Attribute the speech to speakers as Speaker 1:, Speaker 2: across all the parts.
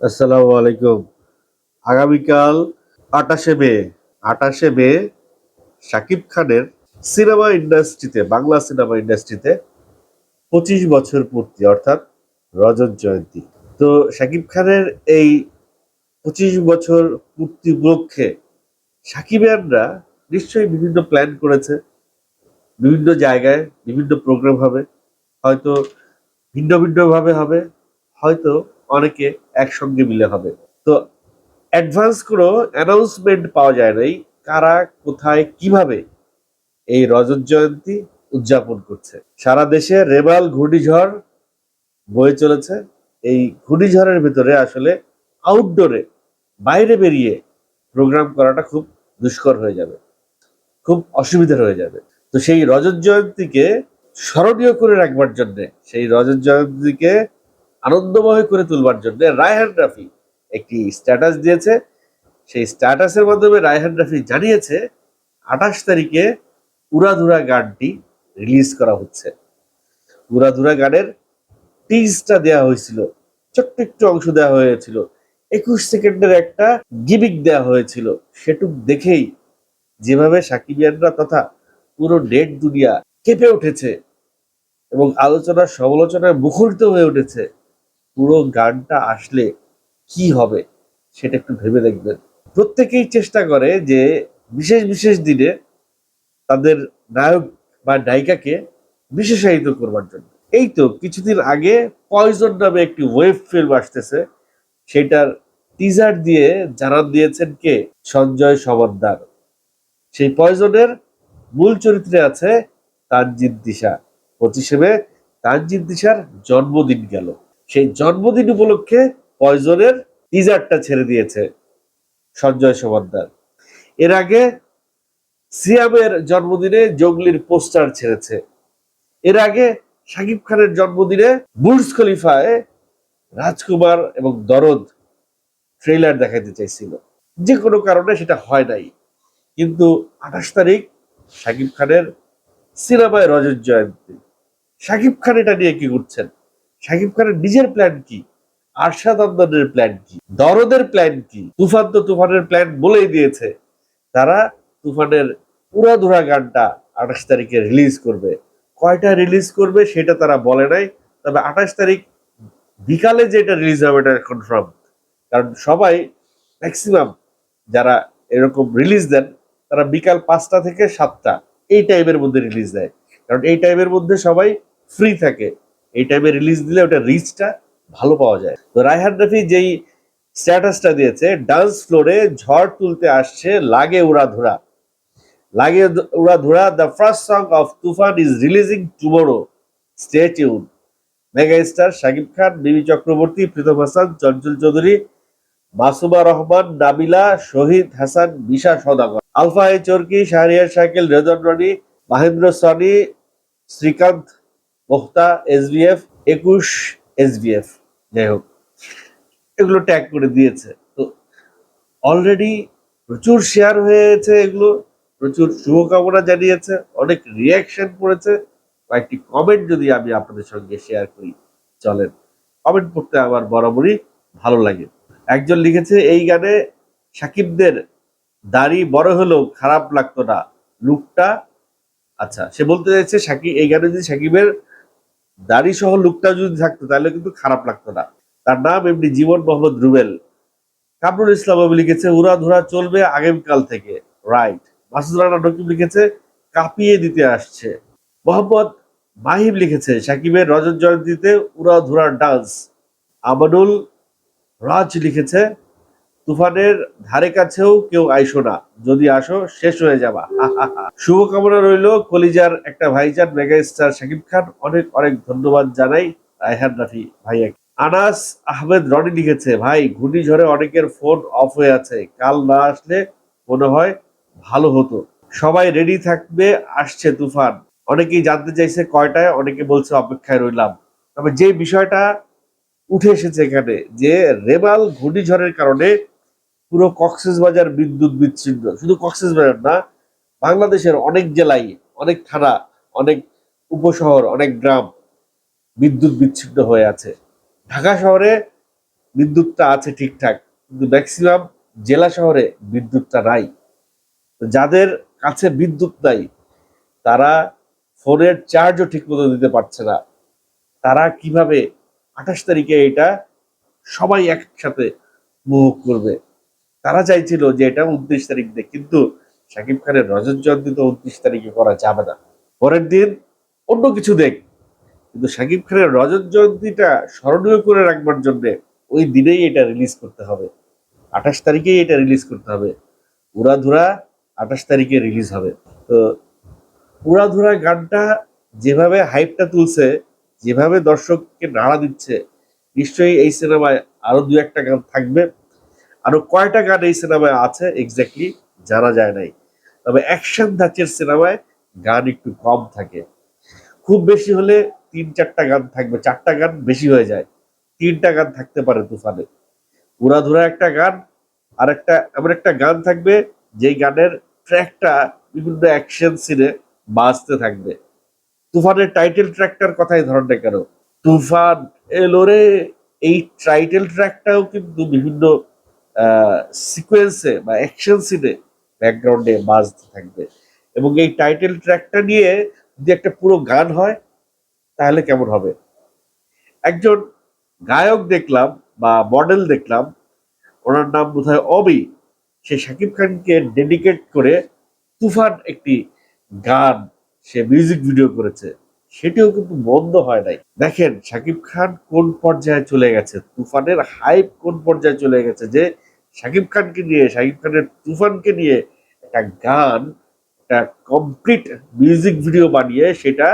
Speaker 1: আসসালামু আলাইকুম। আগামীকাল আটাশে মে আটাশে মে শাকিব খানের সিনেমা ইন্ডাস্ট্রিতে, বাংলা সিনেমা ইন্ডাস্ট্রিতে পঁচিশ বছর পূর্তি, অর্থাৎ রজত জয়ন্তী। তো শাকিব খানের এই পঁচিশ বছর পূর্তি উপলক্ষে সাকিবিয়ানরা নিশ্চয়ই বিভিন্ন প্ল্যান করেছে, বিভিন্ন জায়গায় বিভিন্ন প্রোগ্রাম হবে, হয়তো ভিন্ন ভিন্নভাবে হবে, হয়তো অনেকে একসঙ্গে মিলে হবে। তো অ্যাডভান্স কোনো অ্যানাউন্সমেন্ট পাওয়া যায় নাই, কারা, কোথায়, কীভাবে এই রজত জয়ন্তী উদযাপন করছে? সারা দেশে রেমাল ঘূর্ণিঝড় বয়ে চলেছে। এই ঘূর্ণিঝড়ের ভিতরে আসলে আউটডোরে বাইরে বেরিয়ে প্রোগ্রাম করাটা খুব দুষ্কর হয়ে যাবে। খুব অসুবিধার হয়ে যাবে। তো সেই রজত জয়ন্তীকে স্মরণীয় করে রাখবার জন্যে, সেই রজত জয়ন্তীকে আনন্দময় করে তুলবার জন্য রায়হান রাফি একটি স্ট্যাটাস দিয়েছে। সেই স্ট্যাটাসের মাধ্যমে রায়হান রাফি জানিয়েছে, আঠাশ তারিখে উড়াধুরা গানটি রিলিজ করা হচ্ছে। উড়াধুরা গানের টিজটা দেওয়া হয়েছিল, ছোট্ট একটু অংশ দেওয়া হয়েছিল। একুশ সেকেন্ডের একটা গিমিক দেওয়া হয়েছিল, সেটুক দেখেই যেভাবে সাকিবিয়ানরা তথা পুরো নেট দুনিয়া কেঁপে উঠেছে এবং আলোচনা সমালোচনায় মুখরিত হয়ে উঠেছে। পুরো গানটা আসলে কি হবে সেটা একটু ভেবে দেখবেন। প্রত্যেকেই চেষ্টা করে যে বিশেষ বিশেষ দিনে তাদের নায়ক বা নায়িকাকে বিশেষায়িত করবার জন্য। এই তো কিছুদিন আগে পয়জন নামে একটি ওয়েব ফিল্ম আসতেছে। সেটার টিজার দিয়ে জানান দিয়েছেন কে? সঞ্জয় সমদ্দার সেই পয়জনের মূল চরিত্রে আছে তানজিদ দিশা। পঁচিশে মে তানজিদ দিশার জন্মদিন গেল। সেই জন্মদিন উপলক্ষে পয়জনের টিজারটা ছেড়ে দিয়েছে সঞ্জয় সমদ্দার এর আগে সিয়ামের জন্মদিনে জঙ্গলির পোস্টার ছেড়েছে। এর আগে শাকিব খানের জন্মদিনে বুর্জ খলিফায় রাজকুমার এবং দরদ ট্রেলার দেখাতে চাইছিল। যে কোনো কারণে সেটা হয় নাই। কিন্তু আঠাশ তারিখ শাকিব খানের সিনেমায় রজত জয়ন্তী। শাকিব খান এটা নিয়ে কি করছেন? শাকিব খানের নিজের প্ল্যান কি? আরশাদ আন্দনের প্ল্যান কি? দরদের প্ল্যান কি? তুফান তো তুফানের প্ল্যান বলেই দিয়েছে। তারা তুফানের পুরাধুরা গানটা আঠাশ তারিখে রিলিজ করবে। কয়টা রিলিজ করবে সেটা তারা বলে নাই। তবে আঠাশ তারিখ বিকালে যেটা রিলিজ হবে এটা কনফার্ম কারণ সবাই ম্যাক্সিমাম যারা এরকম রিলিজ দেন, তারা বিকাল পাঁচটা থেকে সাতটা, এই টাইমের মধ্যে রিলিজ দেয়। কারণ এই টাইমের মধ্যে সবাই ফ্রি থাকে। এই টাইমে রিলিজ দিলে ওটা রিচটা ভালো পাওয়া যায়। তো রায়হান রফি যেই স্ট্যাটাসটা দিয়েছে ডান্স ফ্লোরে ঝড় তুলতে আসছে, লাগে উড়াধুরা লাগে উড়াধুরা the first song of Toofan is releasing tomorrow stay tune mega star Shakib Khan, Bibi Chakraborty, Pritam Hasan, Chanchal Chowdhury, Masuma Rahman, Nabila, Shahid Hasan, বিশা সদাগর। আলফা এ চরকি, শাহরিয়ার শাকিল রেজন রনি, মাহেন্দ্র সনি, শ্রীকান্ত মোক্তা এসবিএফ একুশ এসবিএফ যাই হোক, এগুলো ট্যাগ করে দিয়েছে। তো অলরেডি প্রচুর শেয়ার হয়েছে এগুলো, প্রচুর শুভকামনা জানিয়েছে, অনেক রিয়াকশন পড়েছে। কয়েকটি কমেন্ট যদি আমি আপনাদের সঙ্গে শেয়ার করি, চলেন। কমেন্ট পড়তে আমার বরাবরই ভালো লাগে। একজন লিখেছে, এই গানে সাকিবদের দাড়ি বড় হলেও খারাপ লাগতো না। লুকটা আচ্ছা সে বলতে চাইছে সাকিব এই গানে যদি সাকিবের দাড়ি সহ লুকটা যদি থাকতো, তাহলে কিন্তু খারাপ লাগতো না। তার নাম এমনি জীবন মোহাম্মদ রুবেল। কামরুল ইসলাম বাবু লিখেছে, উড়া ধরা চলবে আগামীকাল থেকে। রাইট মাসুদ রানা নকিব লিখেছে, কাঁপিয়ে দিতে আসছে। মোহাম্মদ মাহিম লিখেছে, সাকিবের রজত জয়ন্তীতে উড়া ধুরার ডান্স। আমানুল রাজ লিখেছে তুফানের ধারে কাছেও কেউ আইসো না। যদি আসো, শেষ হয়ে যাবা। শুভকামনা রইল কলিজার একটা ভাইজান মেগা স্টার শাকিব খান। অনেক অনেক ধন্যবাদ জানাই রায়হান রাফি ভাইয়াকে। আনাস আহমেদ রনি লিখেছে, ভাই, ঘূর্ণিঝড়ে অনেকের ফোন অফ হয়ে আছে। কাল না আসলে মনে হয় ভালো হতো। সবাই রেডি থাকবে, আসছে তুফান। অনেকেই জানতে চাইছে কয়টায়, অনেকে বলছে অপেক্ষায় রইলাম। তবে যে বিষয়টা উঠে এসেছে এখানে, যে রেমাল ঘূর্ণিঝড়ের কারণে পুরো কক্সবাজার বিদ্যুৎ বিচ্ছিন্ন। শুধু কক্সবাজার না, বাংলাদেশের অনেক জেলায়, অনেক থানা, অনেক উপশহর, অনেক গ্রাম বিদ্যুৎ বিচ্ছিন্ন হয়ে আছে। ঢাকা শহরে বিদ্যুৎটা আছে ঠিকঠাক, কিন্তু ম্যাক্সিমাম জেলা শহরে বিদ্যুৎটা নাই। যাদের কাছে বিদ্যুৎ নাই, তারা ফোনের চার্জও ঠিকমতো দিতে পারছে না। তারা কীভাবে আঠাশ তারিখে এটা সবাই একসাথে উপভোগ করবে? তারা চাইছিল যে এটা উনত্রিশ তারিখ দিয়ে, কিন্তু শাকিব খানের রজত জয়ন্তী তো উনত্রিশ তারিখে করা যাবে না। পরের দিন অন্য কিছু দেখ, কিন্তু শাকিব খানের রজত জয়ন্তীটা স্মরণীয় করে রাখবার জন্য ওই দিনেই এটা রিলিজ করতে হবে। আঠাশ তারিখেই এটা রিলিজ করতে হবে। উড়াধুরা আঠাশ তারিখে রিলিজ হবে। তো উড়াধুরা গানটা যেভাবে হাইপটা তুলছে, যেভাবে দর্শককে নাড়া দিচ্ছে, নিশ্চয়ই এই সিনেমায় আরও দু একটা গান থাকবে। আরও কয়টা গান এই সিনেমায় আছে এক্স্যাক্টলি জানা যায় নাই। তবে অ্যাকশন ধাঁচের সিনেমায় গান একটু কম থাকে। খুব বেশি হলে তিন চারটা গান থাকবে, চারটা গান বেশি হয়ে যায়। তিনটা গান থাকতে পারে তুফানে। উড়াধুরা একটা গান, আর একটা, এমন একটা গান থাকবে যেই গানের ট্র্যাকটা বিভিন্ন অ্যাকশন সিনে বাজতে থাকবে। তুফানের টাইটেল ট্র্যাকটার কথাই ধরেন না কেন। তুফান এলো রে। এই টাইটেল ট্র্যাকটাও কিন্তু বিভিন্ন সিকোয়েন্সে বা অ্যাকশন সিনে ব্যাকগ্রাউন্ডে বাজতে থাকবে। এবং এই টাইটেল ট্র্যাকটা নিয়ে যদি একটা পুরো গান হয়, তাহলে কেমন হবে? একজন গায়ক দেখলাম বা মডেল দেখলাম, ওনার নাম বোধহয় অবি, সে শাকিব খানকে ডেডিকেট করে তুফান একটি গান, সে মিউজিক ভিডিও করেছে। সেটিও কিন্তু বন্ধ হয় নাই। দেখেন, শাকিব খান কোন পর্যায়ে চলে গেছে? তুফানের হাইপ কোন পর্যায়ে চলে গেছে? যে শাকিব খানকে নিয়ে শাকিব খানের তুফানকে নিয়ে একটা গান, একটা কমপ্লিট মিউজিক ভিডিও বানিয়ে সেটা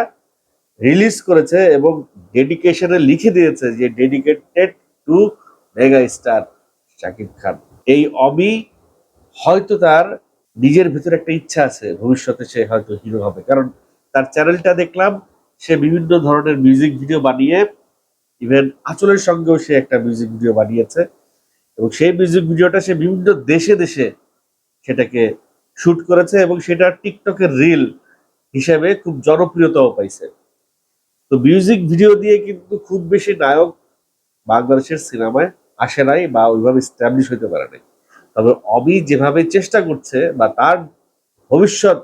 Speaker 1: রিলিজ করেছে এবং ডেডিকেশনে লিখে দিয়েছে যে dedicated to mega star Shakib Khan. এই অমি হয়তো তার নিজের ভিতরে একটা ইচ্ছা আছে, ভবিষ্যতে সে হয়তো হিরো হবে। কারণ তার চ্যানেলটা দেখলাম, সে বিভিন্ন ধরনের মিউজিক ভিডিও বানিয়ে ইভেন আচলের সঙ্গেও সে একটা মিউজিক ভিডিও বানিয়েছে। এবং সেই মিউজিক ভিডিওটা সে বিভিন্ন দেশে দেশে সেটাকে শুট করেছে এবং সেটা টিকটকের রিল হিসেবে খুব জনপ্রিয়তাও পাইছে। তো মিউজিক ভিডিও দিয়ে কিন্তু খুব বেশি নায়ক বাংলাদেশের সিনেমায় আসে নাই বা ওইভাবে স্ট্যাবলিশ হইতে পারে নাই। তবে অবি যেভাবে চেষ্টা করছে বা তার ভবিষ্যৎ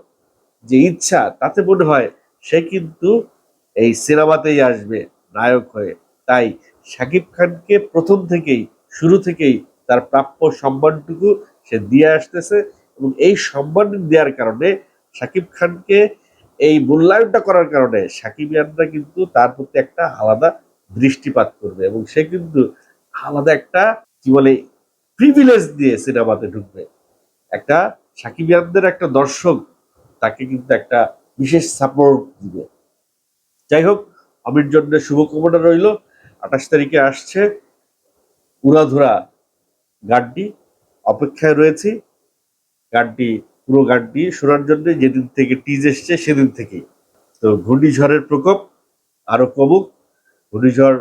Speaker 1: যে ইচ্ছা তাতে মনে হয় সে কিন্তু এই সিনেমাতেই আসবে, নায়ক হয়ে। তাই শাকিব খানকে প্রথম থেকেই শুরু থেকেই তার প্রাপ্য সম্মানটুকু সে দিয়ে আসতেছে এবং এই সম্মান দেওয়ার কারণে সাকিব খানকে এই মূল্যায়নটা করার কারণে সাকিবিয়ানরা কিন্তু তার প্রতি একটা আলাদা দৃষ্টিপাত করবে এবং সে কিন্তু আলাদা একটা, কি বলে প্রিভিলেজ দিয়ে সিনেমাতে ঢুকবে। একটা সাকিবিয়ানদের একটা দর্শক তাকে কিন্তু একটা বিশেষ সাপোর্ট দিবে। যাই হোক আমির জন্য শুভকামনা রইল। আঠাশ তারিখে আসছে উড়াধুরা গানটি অপেক্ষায় রয়েছি। গানটি পুরো গানটি শোনার জন্য যেদিন থেকে টিজ এসছে সেদিন থেকেই। তো ঘূর্ণিঝড়ের প্রকোপ, আরও কমুক। ঘূর্ণিঝড়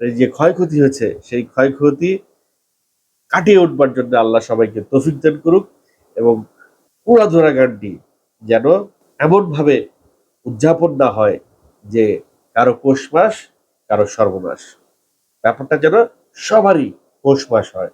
Speaker 1: যে ক্ষয়ক্ষতি হয়েছে, সেই ক্ষয়ক্ষতি কাটিয়ে উঠবার জন্য আল্লাহ সবাইকে তফিক দান করুক এবং উড়াধরা গানটি যেন এমনভাবে উদযাপন না হয় যে কারও পৌষ মাস, কারও সর্বনাশ। ব্যাপারটা যেন সবারই মাস হয়।